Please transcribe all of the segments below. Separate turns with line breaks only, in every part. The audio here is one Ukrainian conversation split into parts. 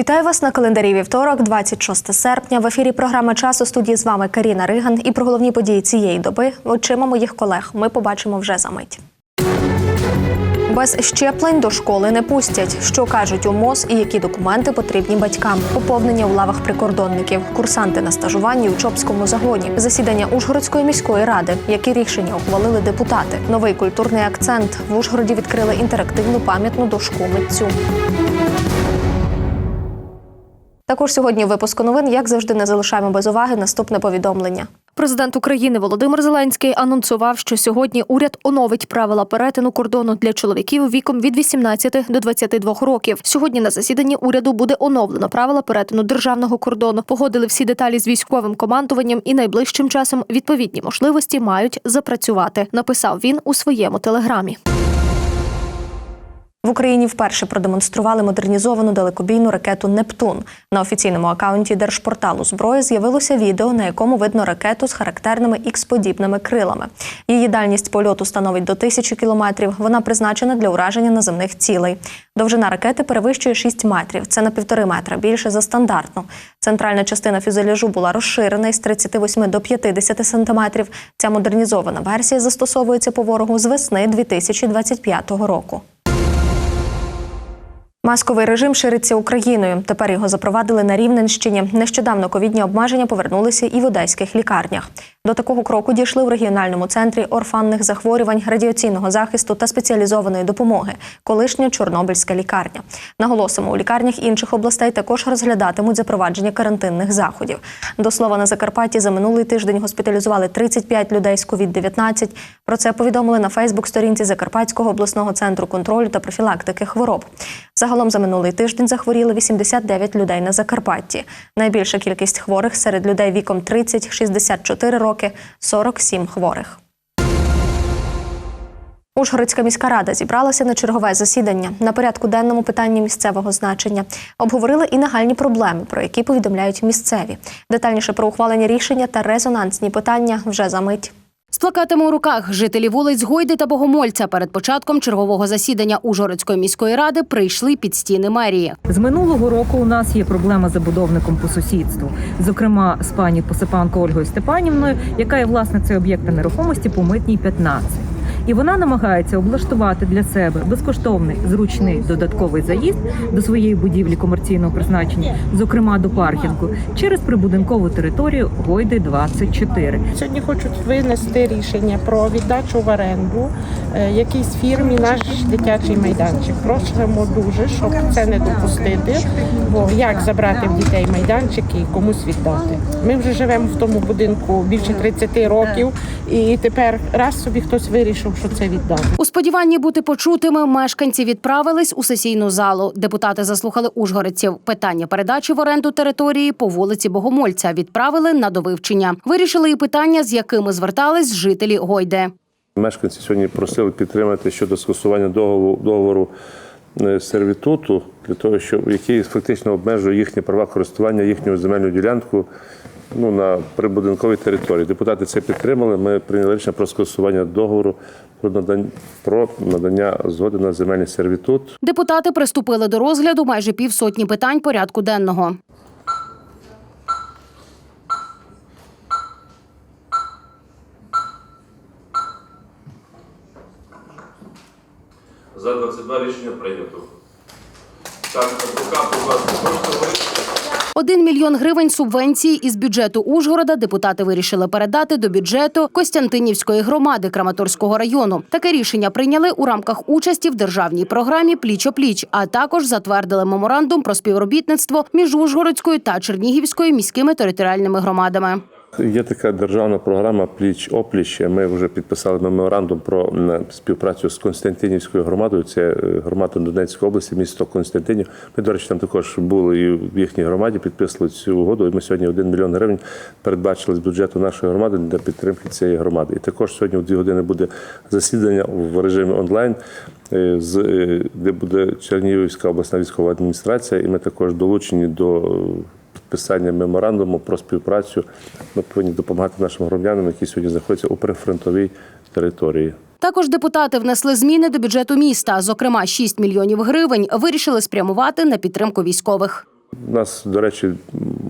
Вітаю вас на календарі вівторок, 26 серпня. В ефірі програма час у студії з вами Каріна Риган. І про головні події цієї доби очима моїх колег ми побачимо вже за мить. Без щеплень до школи не пустять. Що кажуть у МОЗ і які документи потрібні батькам? Поповнення у лавах прикордонників, курсанти на стажуванні у Чопському загоні, засідання Ужгородської міської ради, які рішення ухвалили депутати. Новий культурний акцент в Ужгороді відкрили інтерактивну пам'ятну дошку митцю. Також сьогодні у випуску новин, як завжди, не залишаємо без уваги наступне повідомлення. Президент України Володимир Зеленський анонсував, що сьогодні уряд оновить правила перетину кордону для чоловіків віком від 18 до 22 років. Сьогодні на засіданні уряду буде оновлено правила перетину державного кордону. Погодили всі деталі з військовим командуванням і найближчим часом відповідні можливості мають запрацювати. Написав він у своєму телеграмі. В Україні вперше продемонстрували модернізовану далекобійну ракету Нептун. На офіційному акаунті держпорталу зброї з'явилося відео, на якому видно ракету з характерними ікс-подібними крилами. Її дальність польоту становить до тисячі кілометрів. Вона призначена для ураження наземних цілей. Довжина ракети перевищує 6 метрів. Це на півтори метра більше за стандартну. Центральна частина фюзеляжу була розширена із 38 до 50 сантиметрів. Ця модернізована версія застосовується по ворогу з весни 2025 року. Масковий режим шириться Україною. Тепер його запровадили на Рівненщині. Нещодавно ковідні обмеження повернулися і в одеських лікарнях. До такого кроку дійшли в регіональному центрі орфанних захворювань, радіаційного захисту та спеціалізованої допомоги, колишня Чорнобильська лікарня. Наголосимо, у лікарнях інших областей також розглядатимуть запровадження карантинних заходів. До слова, на Закарпатті за минулий тиждень госпіталізували 35 людей з COVID-19. Про це повідомили на Фейсбук-сторінці Закарпатського обласного центру контролю та профілактики хвороб. Загалом за минулий тиждень захворіли 89 людей на Закарпатті. Найбільша кількість хворих серед людей віком 30-64 роки 47 хворих. Ужгородська міська рада зібралася на чергове засідання на порядку денному питання місцевого значення. Обговорили і нагальні проблеми, про які повідомляють місцеві. Детальніше про ухвалення рішення та резонансні питання вже за мить.
З плакатами у руках жителі вулиць Гойди та Богомольця перед початком чергового засідання Ужгородської міської ради прийшли під стіни мерії.
З минулого року у нас є проблема з забудовником по сусідству, зокрема з пані Посипанко Ольгою Степанівною, яка є власницею об'єкта нерухомості по митній 15. І вона намагається облаштувати для себе безкоштовний зручний додатковий заїзд до своєї будівлі комерційного призначення, зокрема до паркінгу, через прибудинкову територію Гойди 24.
Сьогодні хочуть винести рішення про віддачу в оренду е, якійсь фірмі наш дитячий майданчик. Просимо дуже, щоб це не допустити. Бо як забрати в дітей майданчик і комусь віддати? Ми вже живемо в тому будинку більше 30 років, і тепер раз собі хтось вирішив, що це віддати.
У сподіванні бути почутими мешканці відправились у сесійну залу. Депутати заслухали ужгородців. Питання передачі в оренду території по вулиці Богомольця відправили на довивчення. Вирішили і питання, з якими звертались жителі Гойде.
Мешканці сьогодні просили підтримати щодо скасування договору, договору е, сервітуту, для того, щоб який фактично обмежує їхні права користування їхньою земельною ділянку ну, на прибудинковій території. Депутати це підтримали. Ми прийняли рішення про скасування договору про надання, про надання згоди на земельний сервітут.
Депутати приступили до розгляду майже півсотні питань порядку денного.
За 22 рішення прийнято. Так, адвокат, будь ласка, можете?
Один мільйон гривень субвенції із бюджету Ужгорода депутати вирішили передати до бюджету Костянтинівської громади Краматорського району. Таке рішення прийняли у рамках участі в державній програмі Пліч-опліч, а також затвердили меморандум про співробітництво між Ужгородською та Чернігівською міськими територіальними громадами.
Є така державна програма Пліч опліч. Ми вже підписали меморандум про співпрацю з Константинівською громадою. Це е, громада Донецької області, місто Константинів. Ми, до речі, там також були і в їхній громаді, підписували цю угоду. І ми сьогодні 1 мільйон гривень передбачили з бюджету нашої громади для підтримки цієї громади. І також сьогодні в дві години буде засідання в режимі онлайн. е, е, де буде Чернігівська обласна військова адміністрація, і ми також долучені до підписання меморандуму про співпрацю. Ми повинні допомагати нашим громадянам, які сьогодні знаходяться у прифронтовій території.
Також депутати внесли зміни до бюджету міста. Зокрема, 6 мільйонів гривень вирішили спрямувати на підтримку військових.
У нас, до речі,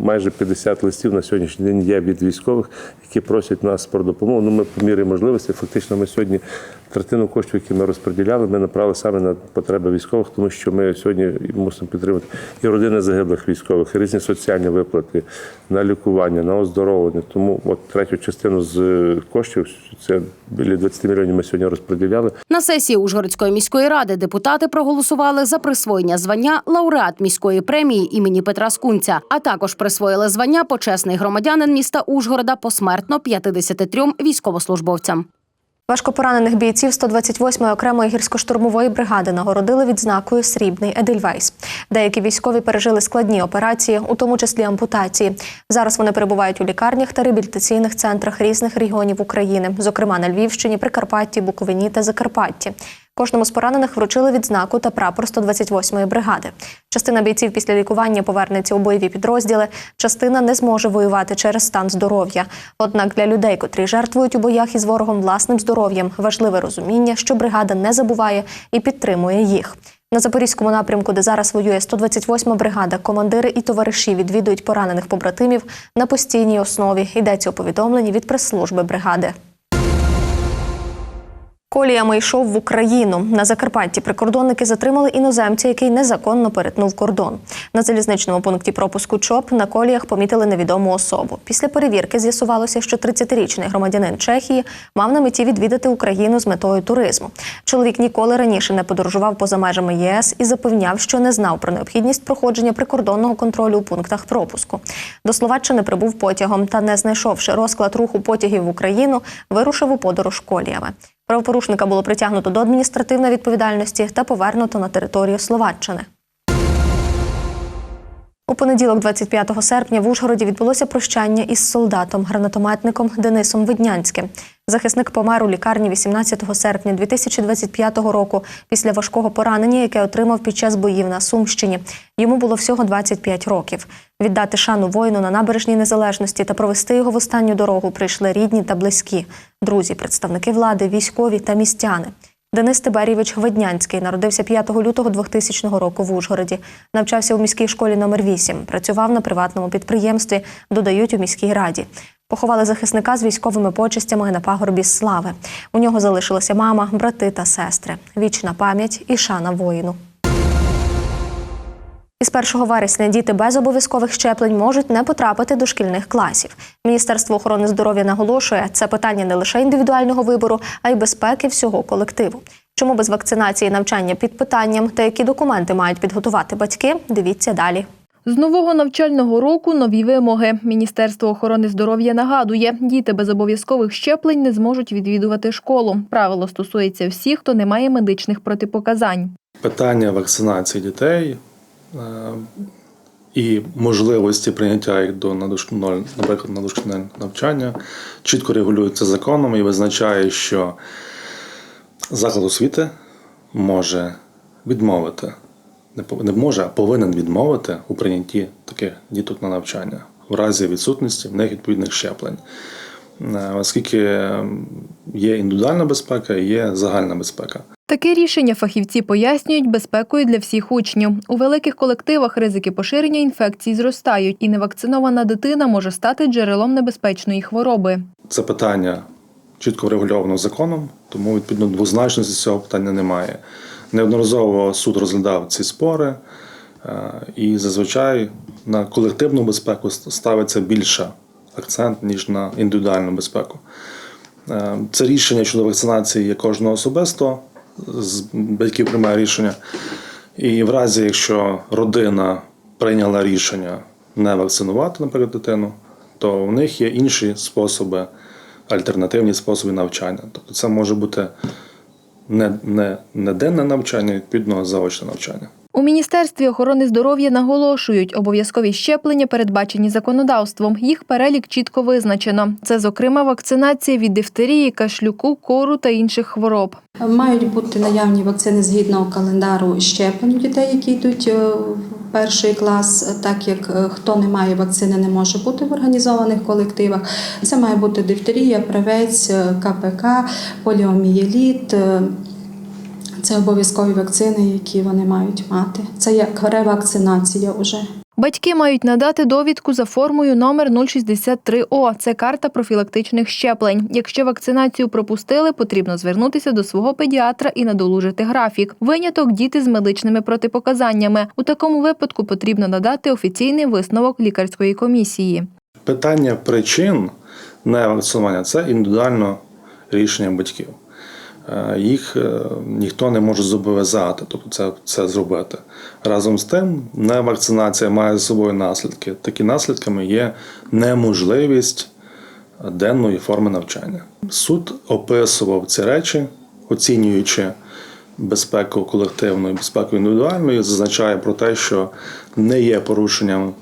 майже 50 листів на сьогоднішній день є від військових, які просять нас про допомогу. Ну, ми по мірі можливості, фактично, ми сьогодні третину коштів, які ми розподіляли, ми направили саме на потреби військових, тому що ми сьогодні мусимо підтримати і родини загиблих військових, і різні соціальні виплати на лікування, на оздоровлення. Тому от третю частину з е, коштів, це біля 20 мільйонів ми сьогодні розподіляли.
На сесії Ужгородської міської ради депутати проголосували за присвоєння звання лауреат міської премії імені Петра Скунця, а також присвоїли звання почесний громадянин міста Ужгорода посмертно 53 військовослужбовцям.
Важкопоранених бійців 128-ї окремої гірсько-штурмової бригади нагородили відзнакою Срібний Едельвейс. Деякі військові пережили складні операції, у тому числі ампутації. Зараз вони перебувають у лікарнях та реабілітаційних центрах різних регіонів України, зокрема на Львівщині, Прикарпатті, Буковині та Закарпатті. Кожному з поранених вручили відзнаку та прапор 128-ї бригади. Частина бійців після лікування повернеться у бойові підрозділи. Частина не зможе воювати через стан здоров'я. Однак для людей, котрі жертвують у боях із ворогом власним здоров'ям, важливе розуміння, що бригада не забуває і підтримує їх. На запорізькому напрямку, де зараз воює 128-ма бригада, командири і товариші відвідують поранених побратимів на постійній основі. Йдеться у повідомленні від прес-служби бригади. Коліями йшов в Україну. На Закарпатті прикордонники затримали іноземця, який незаконно перетнув кордон. На залізничному пункті пропуску ЧОП на коліях помітили невідому особу. Після перевірки з'ясувалося, що 30-річний громадянин Чехії мав на меті відвідати Україну з метою туризму. Чоловік ніколи раніше не подорожував поза межами ЄС і запевняв, що не знав про необхідність проходження прикордонного контролю у пунктах пропуску. До Словаччини прибув потягом та, не знайшовши розклад руху потягів в Україну, вирушив у подорож коліями. Правопорушника було притягнуто до адміністративної відповідальності та повернуто на територію Словаччини. У понеділок, 25 серпня, в Ужгороді відбулося прощання із солдатом-гранатометником Денисом Виднянським. Захисник помер у лікарні 18 серпня 2025 року після важкого поранення, яке отримав під час боїв на Сумщині. Йому було всього 25 років. Віддати шану воїну на набережній незалежності та провести його в останню дорогу прийшли рідні та близькі, друзі, представники влади, військові та містяни. Денис Тиберійович Веднянський народився 5 лютого 2000 року в Ужгороді. Навчався у міській школі номер 8 працював на приватному підприємстві, додають у міській раді. Поховали захисника з військовими почестями на пагорбі слави. У нього залишилася мама, брати та сестри. Вічна пам'ять і шана воїну. Із 1 вересня діти без обов'язкових щеплень можуть не потрапити до шкільних класів. Міністерство охорони здоров'я наголошує, це питання не лише індивідуального вибору, а й безпеки всього колективу. Чому без вакцинації навчання під питанням та які документи мають підготувати батьки? Дивіться далі.
З нового навчального року нові вимоги. Міністерство охорони здоров'я нагадує, діти без обов'язкових щеплень не зможуть відвідувати школу. Правило стосується всіх, хто не має медичних протипоказань.
питання вакцинації дітей і можливості прийняття їх до надошкільного, наприклад, на навчання чітко регулюється законом і визначає, що заклад освіти може відмовити, не може, а повинен відмовити у прийнятті таких діток на навчання в разі відсутності в них відповідних щеплень. Е, Оскільки є індивідуальна безпека є загальна безпека.
Таке рішення фахівці пояснюють безпекою для всіх учнів. У великих колективах ризики поширення інфекцій зростають, і невакцинована дитина може стати джерелом небезпечної хвороби.
Це питання чітко врегульовано законом, тому відповідно двозначності цього питання немає. Неодноразово суд розглядав ці спори, е, і зазвичай на колективну безпеку ставиться більше акцент, ніж на індивідуальну безпеку. Е, Це рішення щодо вакцинації є кожного особисто, з батьків приймає рішення. І в разі, якщо родина прийняла рішення не вакцинувати, наприклад, дитину, то в них є інші способи, альтернативні способи навчання. Тобто це може бути не, не, не денне навчання, відповідно заочне навчання.
У Міністерстві охорони здоров'я наголошують, обов'язкові щеплення передбачені законодавством. Їх перелік чітко визначено. Це, зокрема, вакцинація від дифтерії, кашлюку, кору та інших хвороб.
Мають бути наявні вакцини згідно календару щеплень дітей, які йдуть е, в перший клас, так як е, хто не має вакцини, не може бути в організованих колективах. Це має бути дифтерія, правець, е, КПК, поліомієліт. Це обов'язкові вакцини, які вони мають мати. Це як ревакцинація вже.
Батьки мають надати довідку за формою номер 063О. Це карта профілактичних щеплень. Якщо вакцинацію пропустили, потрібно звернутися до свого педіатра і надолужити графік. Виняток діти з медичними протипоказаннями. У такому випадку потрібно надати офіційний висновок лікарської комісії.
Питання причин невакцинування це індивідуально рішення батьків. Е, Їх е, ніхто не може зобов'язати, тобто це, це зробити. Разом з тим, невакцинація має за собою наслідки. Такі наслідками є неможливість денної форми навчання. Суд описував ці речі, оцінюючи безпеку колективної, безпеку індивідуальної, зазначає про те, що не є порушенням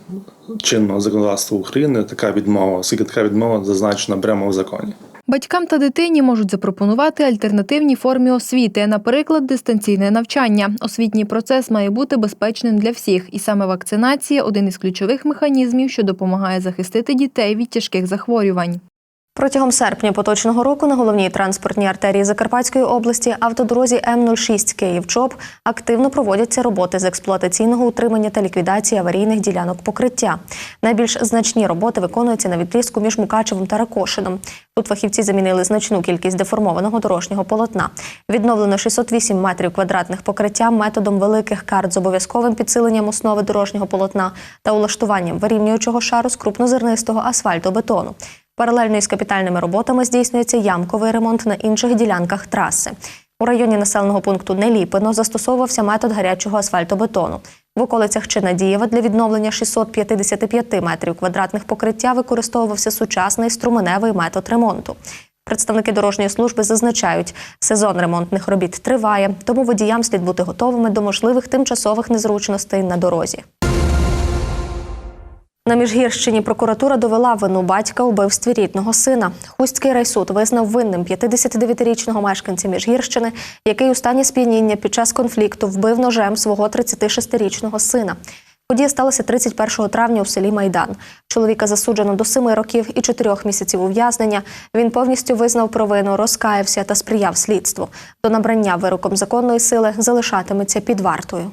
чинного законодавства України така відмова, оскільки така відмова зазначена прямо в законі.
Батькам та дитині можуть запропонувати альтернативні форми освіти, наприклад, дистанційне навчання. Освітній процес має бути безпечним для всіх, і саме вакцинація один із ключових механізмів, що допомагає захистити дітей від тяжких захворювань.
Протягом серпня поточного року на головній транспортній артерії Закарпатської області автодорозі М06 Київ-Чоп активно проводяться роботи з експлуатаційного утримання та ліквідації аварійних ділянок покриття. Найбільш значні роботи виконуються на відрізку між Мукачевим та Ракошином. Тут фахівці замінили значну кількість деформованого дорожнього полотна. Відновлено 608 метрів квадратних покриття методом великих карт з обов'язковим підсиленням основи дорожнього полотна та улаштуванням вирівнюючого шару з крупнозернистого асфальтобетону. Паралельно із капітальними роботами здійснюється ямковий ремонт на інших ділянках траси. У районі населеного пункту Неліпино застосовувався метод гарячого асфальтобетону. В околицях Чинадієва для відновлення 655 метрів квадратних покриття використовувався сучасний струменевий метод ремонту. Представники дорожньої служби зазначають, сезон ремонтних робіт триває, тому водіям слід бути готовими до можливих тимчасових незручностей на дорозі. На Міжгірщині прокуратура довела вину батька вбивстві рідного сина. Хустський райсуд визнав винним 59-річного мешканця Міжгірщини, який у стані сп'яніння під час конфлікту вбив ножем свого 36-річного сина. Подія сталася 31 травня у селі Майдан. Чоловіка засуджено до 7 років і 4 місяців ув'язнення. Він повністю визнав провину, розкаявся та сприяв слідству. До набрання вироком законної сили залишатиметься під вартою.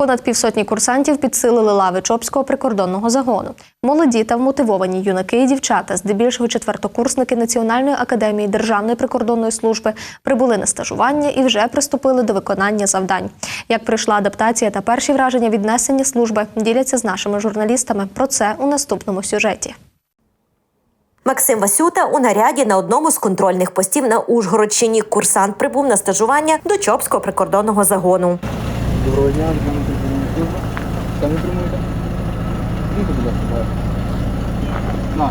Понад півсотні курсантів підсилили лави Чопського прикордонного загону. Молоді та вмотивовані юнаки і дівчата, здебільшого четвертокурсники Національної академії Державної прикордонної служби, прибули на стажування і вже приступили до виконання завдань. Як пройшла адаптація та перші враження від несення служби, діляться з нашими журналістами. Про це у наступному сюжеті.
Максим Васюта у наряді на одному з контрольних постів на Ужгородщині. Курсант прибув на стажування до Чопського прикордонного загону.
Доброго дня, Державна прикордонна служба. Самі тримуєте? Дійте, будь ласка, давай. На.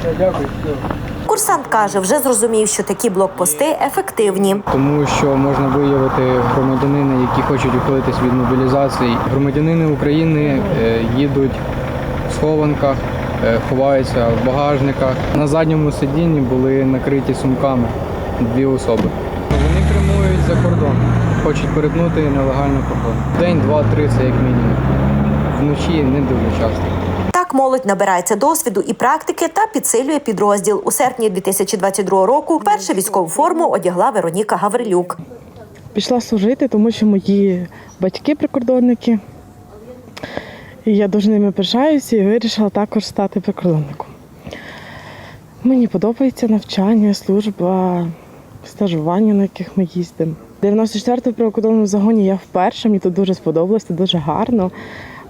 Все, дякую, все.
Курсант каже, вже зрозумів, що такі блокпости ефективні.
Тому що можна виявити громадянина, які хочуть ухилитись від мобілізації. Громадянини України е, їдуть в схованках, ховаються в багажниках. На задньому сидінні були накриті сумками дві особи. Вони прямують за кордон, хочуть перетнути нелегальний кордон. День, два, три це як мінімум. Вночі не дуже часто.
Так молодь набирається досвіду і практики та підсилює підрозділ. У серпні 2022 року першу військову форму одягла Вероніка Гаврилюк.
пішла служити, тому що мої батьки прикордонники. І я дуже ними пишаюся і вирішила також стати прикордонником. Мені подобається навчання, служба, стажування, на яких ми їздимо. В 94-му прикордонному загоні я вперше, мені тут дуже сподобалось, тут дуже гарно.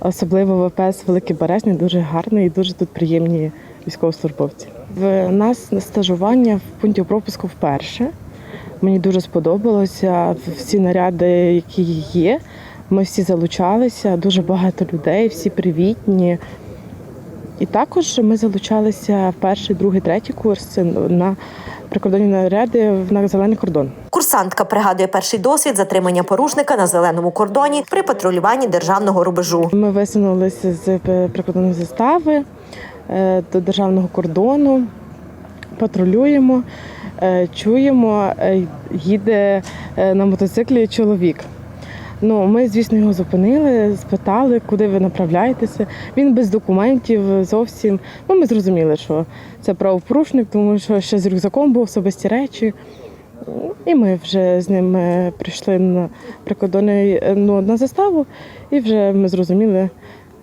Особливо ВПС Великий Березні дуже гарний і дуже тут приємні військовослужбовці. В нас стажування в пункті пропуску вперше. Мені дуже сподобалося всі наряди, які є. Ми всі залучалися, дуже багато людей, всі привітні. І також ми залучалися в перший, другий, третій курс на прикордонні наряди на зелений кордон.
Курсантка пригадує перший досвід затримання порушника на зеленому кордоні при патрулюванні державного рубежу.
Ми висунулися з прикордонної застави е, до державного кордону, патрулюємо, е, чуємо, е, їде на мотоциклі чоловік. Ну, ми, звісно, його зупинили, спитали, куди ви направляєтеся. Він без документів зовсім. Ну, ми зрозуміли, що це правопорушник, тому що ще з рюкзаком був особисті речі. І ми вже з ним е, прийшли на прикордонний е, ну, на заставу, і вже ми зрозуміли,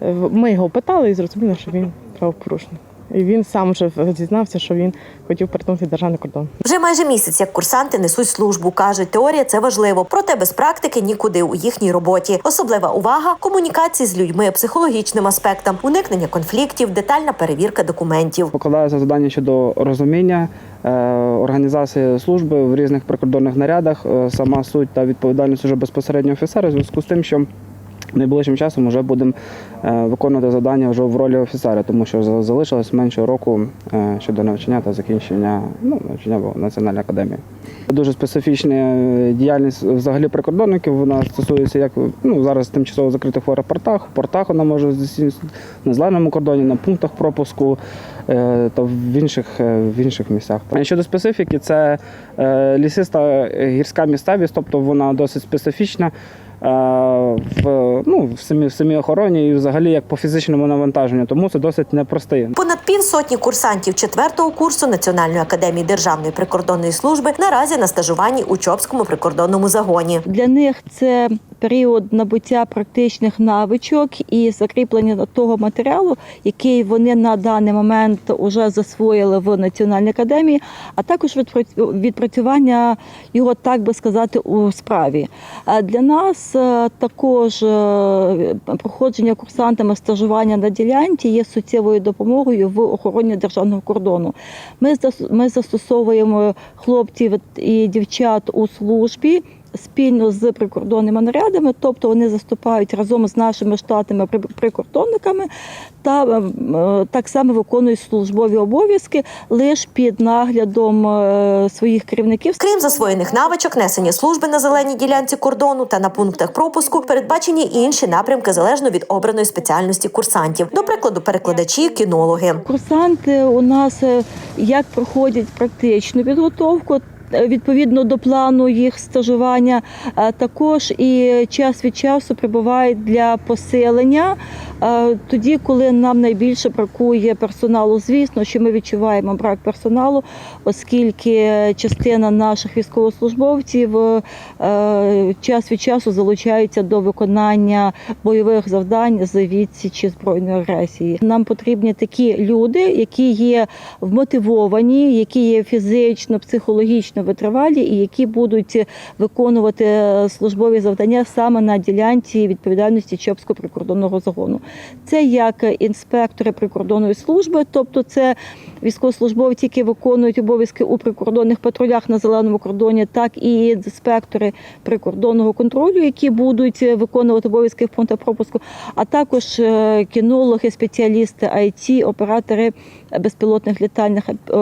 е, ми його питали і зрозуміли, що він правопорушник. І він сам вже дізнався, що він хотів перетнути державний кордон.
Вже майже місяць, як курсанти несуть службу. кажуть, теорія це важливо, проте без практики нікуди у їхній роботі. Особлива увага комунікації з людьми, психологічним аспектам, уникнення конфліктів, детальна перевірка документів.
Покладається завдання щодо розуміння е, організації служби в різних прикордонних нарядах, е, сама суть та відповідальність уже безпосередньо офіцера, в зв'язку з тим, що найближчим часом вже будемо е, виконувати завдання вже в ролі офіцера, тому що залишилось менше року е, щодо навчання та закінчення ну, навчання в Національній академії. Дуже специфічна е, діяльність взагалі прикордонників. Вона стосується як ну зараз тимчасово закритих в аеропортах. В портах вона може здійснюватися на зеленому кордоні, на пунктах пропуску та в інших в інших місцях. Щодо специфіки, це лісиста гірська місцевість, тобто вона досить специфічна. Е, В ну в самій в самій охороні і взагалі як по фізичному навантаженню, тому це досить непростий.
Понад півсотні курсантів четвертого курсу Національної академії Державної прикордонної служби наразі на стажуванні у Чопському прикордонному загоні.
Для них це період набуття практичних навичок і закріплення того матеріалу, який вони на даний момент вже засвоїли в Національній академії, а також відпрацювання його, так би сказати, у справі. Для нас е, також е, проходження курсантами стажування на ділянці є суттєвою допомогою в охороні державного кордону. Ми застосовуємо хлопців і дівчат у службі. Спільно з прикордонними нарядами, тобто вони заступають разом з нашими штатними при- прикордонниками та е, так само виконують службові обов'язки лише під наглядом е, своїх керівників.
Крім засвоєних навичок, несення служби на зеленій ділянці кордону та на пунктах пропуску передбачені інші напрямки залежно від обраної спеціальності курсантів. До прикладу, перекладачі, кінологи.
Курсанти у нас е, як проходять практичну підготовку. Відповідно до плану їх стажування, е, також і час від часу прибувають для посилення. Е, Тоді, коли нам найбільше бракує персоналу, звісно, що ми відчуваємо брак персоналу, оскільки частина наших військовослужбовців е, час від часу залучаються до виконання бойових завдань з відсічі збройної агресії. Нам потрібні такі люди, які є вмотивовані, які є фізично, психологічно витривалі і які будуть виконувати службові завдання саме на ділянці відповідальності Чопського прикордонного загону. Це як інспектори прикордонної служби, тобто це військовослужбовці, які виконують обов'язки у прикордонних патрулях на зеленому кордоні, так і інспектори прикордонного контролю, які будуть виконувати обов'язки в пунктах пропуску, а також е, кінологи, спеціалісти IT, оператори безпілотних літальних е,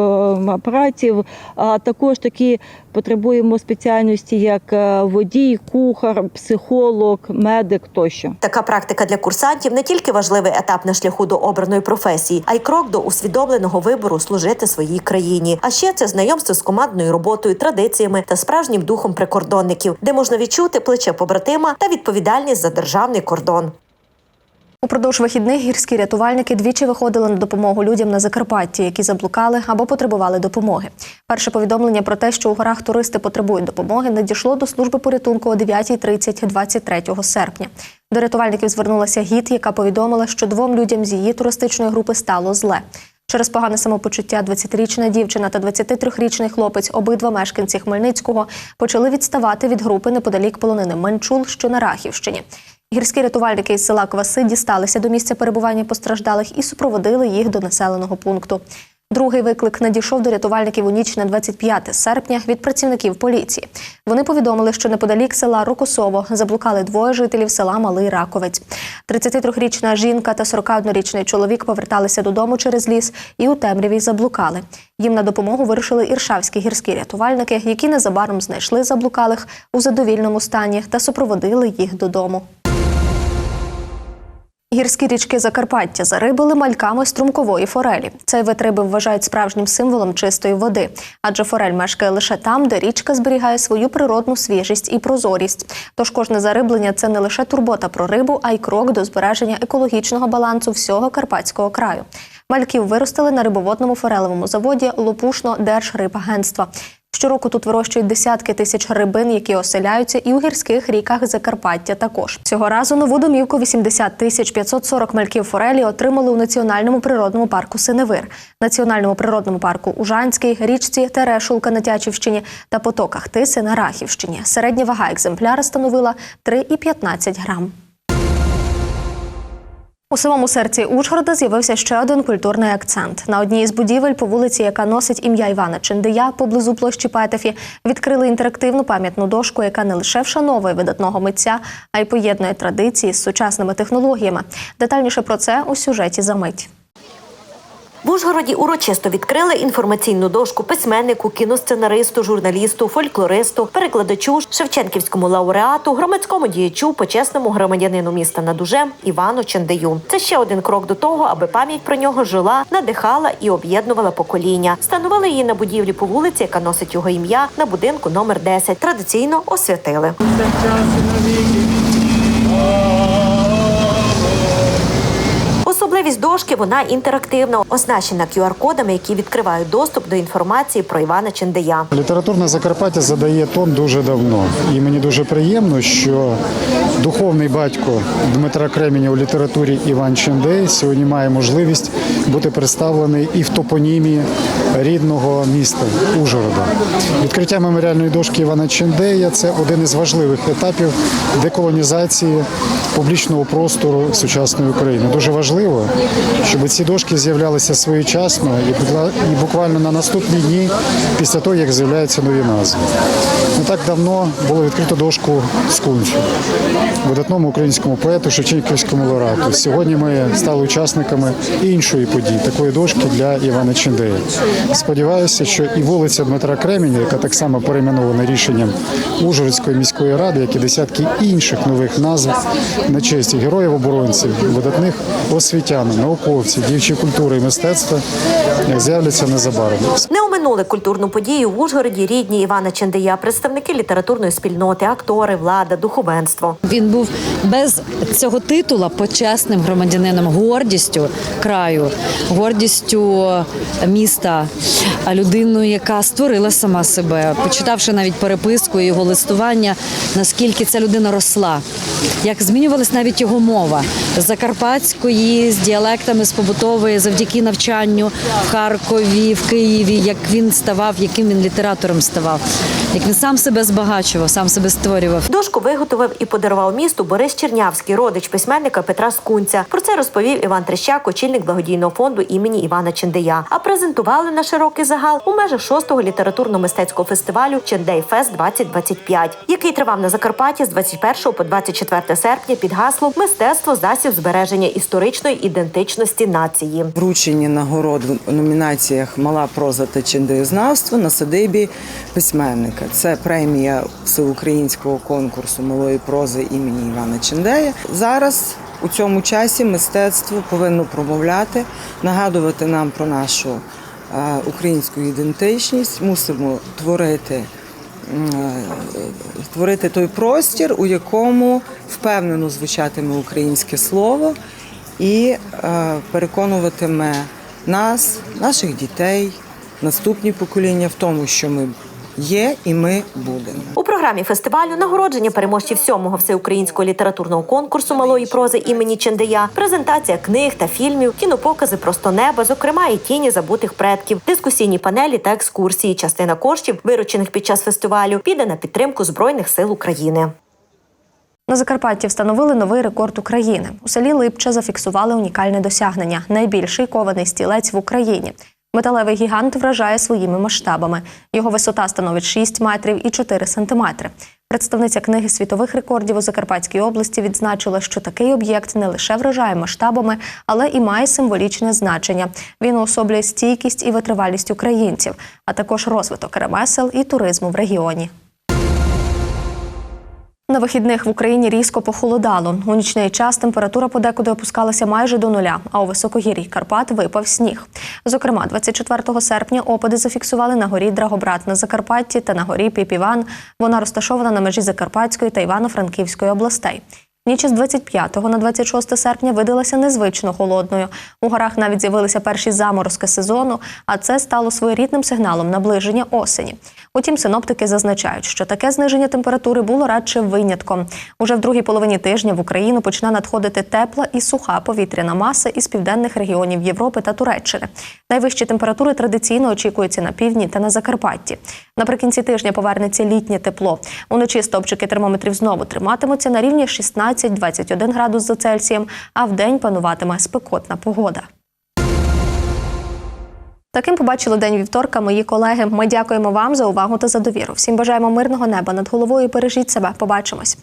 апаратів. А також такі потребуємо спеціальності, як е, водій, кухар, психолог, медик тощо.
Така практика для курсантів не тільки важливий етап на шляху до обраної професії, а й крок до усвідомленого вибору служити своїй країні. А ще це знайомство з командною роботою, традиціями та справжнім духом прикордонників, де можна відчути плече побратима та відповідальність за державний кордон.
Упродовж вихідних гірські рятувальники двічі виходили на допомогу людям на Закарпатті, які заблукали або потребували допомоги. Перше повідомлення про те, що у горах туристи потребують допомоги, надійшло до служби порятунку о 9.30 23 серпня. До рятувальників звернулася гід, яка повідомила, що двом людям з її туристичної групи стало зле. Через погане самопочуття 20-річна дівчина та 23-річний хлопець, обидва мешканці Хмельницького, почали відставати від групи неподалік полонини Менчул, що на Рахівщині. Гірські рятувальники із села Кваси дісталися до місця перебування постраждалих і супроводили їх до населеного пункту. Другий виклик надійшов до рятувальників у ніч на 25 серпня від працівників поліції. Вони повідомили, що неподалік села Рокосово заблукали двоє жителів села Малий Раковець. 33-річна жінка та 41-річний чоловік поверталися додому через ліс і у темряві заблукали. Їм на допомогу вирушили іршавські гірські рятувальники, які незабаром знайшли заблукалих у задовільному стані та супроводили їх додому. Гірські річки Закарпаття зарибили мальками струмкової форелі. Цей вид риби вважають справжнім символом чистої води, адже форель мешкає лише там, де річка зберігає свою природну свіжість і прозорість. Тож кожне зариблення це не лише турбота про рибу, а й крок до збереження екологічного балансу всього карпатського краю. Мальків виростили на рибоводному форелевому заводі Лопушно Держрибагентства. Щороку тут вирощують десятки тисяч рибин, які оселяються і у гірських ріках Закарпаття. Також цього разу нову домівку 80 тисяч 540 мальків форелі отримали у національному природному парку Синевир, національному природному парку Ужанський, річці Терешулка на Тячівщині та потоках Тиси на Рахівщині. Середня вага екземпляра становила 3,15 грам. У самому серці Ужгорода з'явився ще один культурний акцент. На одній із будівель по вулиці, яка носить ім'я Івана Чендия, поблизу площі Петефі, відкрили інтерактивну пам'ятну дошку, яка не лише вшановує видатного митця, а й поєднує традиції з сучасними технологіями. Детальніше про це у сюжеті за мить.
В Ужгороді урочисто відкрили інформаційну дошку письменнику, кіносценаристу, журналісту, фольклористу, перекладачу, шевченківському лауреату, громадському діячу, почесному громадянину міста над Ужем Івану Чендею. Це ще один крок до того, аби пам'ять про нього жила, надихала і об'єднувала покоління. Встановили її на будівлі по вулиці, яка носить його ім'я, на будинку номер 10. Традиційно освятили. Особливість дошки вона інтерактивна, оснащена QR-кодами, які відкривають доступ до інформації про Івана Чендея.
Літературне Закарпаття задає тон дуже давно, і мені дуже приємно, що духовний батько Дмитра Кременя у літературі Іван Чендей сьогодні має можливість бути представлений і в топонімі рідного міста Ужгорода. Відкриття меморіальної дошки Івана Чендея це один із важливих етапів деколонізації публічного простору сучасної України. Дуже важливо, щоб ці дошки з'являлися своєчасно і буквально на наступні дні після того, як з'являються нові назви. Не так давно було відкрито дошку Скунцю, видатному українському поету, Шевченківському лауреату. Сьогодні ми стали учасниками іншої події, такої дошки для Івана Чендея. Сподіваюся, що і вулиця Дмитра Кременя, яка так само перейменована рішенням Ужгородської міської ради, як і десятки інших нових назв на честь героїв оборонців, видатних освітян, науковців, діячів культури і мистецтва з'являться незабаром.
Не оминули культурну подію в Ужгороді рідні Івана Чендея, представники літературної спільноти, актори, влада, духовенство.
Він був без цього титула почесним громадянином, гордістю краю, гордістю міста, а людиною, яка створила сама себе, почитавши навіть переписку і його листування, наскільки ця людина росла, як змінювалась навіть його мова з закарпатської, з діалектами, з побутової, завдяки навчанню в Харкові, в Києві, як він ставав, яким він літератором ставав, як він сам себе збагачував, сам себе створював.
Дошку виготовив і подарував місту Борис Чернявський, родич письменника Петра Скунця. Про це розповів Іван Трещак, очільник благодійного фонду імені Івана Чендея. А презентували на широкий загал у межах шостого літературно-мистецького фестивалю Чендей Фест 2025, який тривав на Закарпатті з 21 по 24 серпня під гаслом Мистецтво засіб збереження історичної ідентичності нації.
Вручені нагород в номінаціях Мала проза та чендеєзнавство на садибі письменника. Це премія всеукраїнського конкурсу малої прози імені Івана Чендея. Зараз у цьому часі мистецтво повинно промовляти, нагадувати нам про нашу е, українську ідентичність. Мусимо творити. е, Творити той простір, у якому впевнено звучатиме українське слово, і е, переконуватиме нас, наших дітей, наступні покоління в тому, що ми є і ми будемо.
У програмі фестивалю нагородження переможців сьомого всеукраїнського літературного конкурсу малої прози імені Чендея, презентація книг та фільмів, кінопокази просто неба, зокрема і тіні забутих предків, дискусійні панелі та екскурсії. Частина коштів, виручених під час фестивалю, піде на підтримку збройних сил України.
На Закарпатті встановили новий рекорд України. У селі Липче зафіксували унікальне досягнення найбільший кований стілець в Україні. Металевий гігант вражає своїми масштабами. Його висота становить 6 метрів і 4 сантиметри. Представниця книги світових рекордів у Закарпатській області відзначила, що такий об'єкт не лише вражає масштабами, але і має символічне значення. Він уособлює стійкість і витривалість українців, а також розвиток ремесел і туризму в регіоні. На вихідних в Україні різко похолодало. У нічний час температура подекуди опускалася майже до нуля, а у високогір'ї Карпат випав сніг. Зокрема, 24 серпня опади зафіксували на горі Драгобрат на Закарпатті та на горі Піпіван. Вона розташована на межі Закарпатської та Івано-Франківської областей. Ніч з 25 на 26 серпня видалася незвично холодною. У горах навіть з'явилися перші заморозки сезону, а це стало своєрідним сигналом наближення осені. Утім, синоптики зазначають, що таке зниження температури було радше винятком. Уже в другій половині тижня в Україну почне надходити тепла і суха повітряна маса із південних регіонів Європи та Туреччини. Найвищі температури традиційно очікуються на півдні та на Закарпатті. Наприкінці тижня повернеться літнє тепло. Уночі стопчики термометрів знову триматимуться на рівні 16-21 градус за Цельсієм, а вдень пануватиме спекотна погода. Таким побачили день вівторка мої колеги. Ми дякуємо вам за увагу та за довіру. Всім бажаємо мирного неба над головою. Бережіть себе. Побачимось.